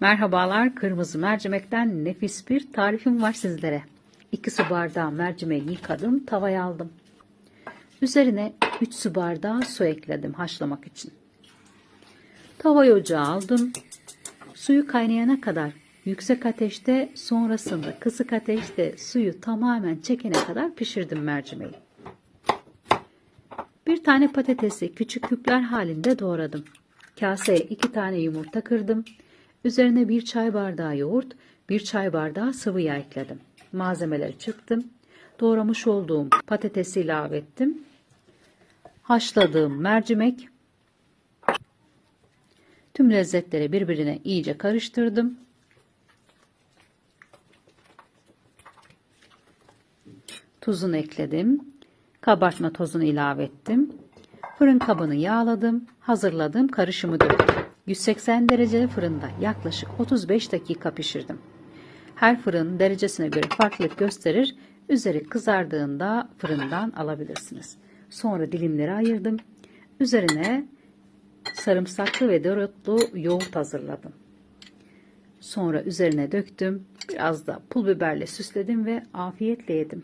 Merhabalar, kırmızı mercimekten nefis bir tarifim var sizlere. 2 su bardağı mercimeği yıkadım, tavaya aldım. Üzerine 3 su bardağı su ekledim haşlamak için. Tavayı ocağa aldım. Suyu kaynayana kadar yüksek ateşte sonrasında kısık ateşte suyu tamamen çekene kadar pişirdim mercimeği. Bir tane patatesi küçük küpler halinde doğradım. Kaseye iki tane yumurta kırdım. Üzerine bir çay bardağı yoğurt, bir çay bardağı sıvı yağ ekledim. Malzemeleri çıktım. Doğramış olduğum patatesi ilave ettim. Haşladığım mercimek. Tüm lezzetleri birbirine iyice karıştırdım. Tuzunu ekledim. Kabartma tozunu ilave ettim. Fırın kabını yağladım. Hazırladığım karışımı döktüm. 180 dereceli fırında yaklaşık 35 dakika pişirdim. Her fırın derecesine göre farklılık gösterir. Üzeri kızardığında fırından alabilirsiniz. Sonra dilimleri ayırdım. Üzerine sarımsaklı ve dereotlu yoğurt hazırladım. Sonra üzerine döktüm. Biraz da pul biberle süsledim ve afiyetle yedim.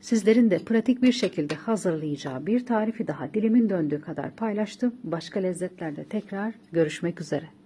Sizlerin de pratik bir şekilde hazırlayacağı bir tarifi daha dilimin döndüğü kadar paylaştım. Başka lezzetlerde tekrar görüşmek üzere.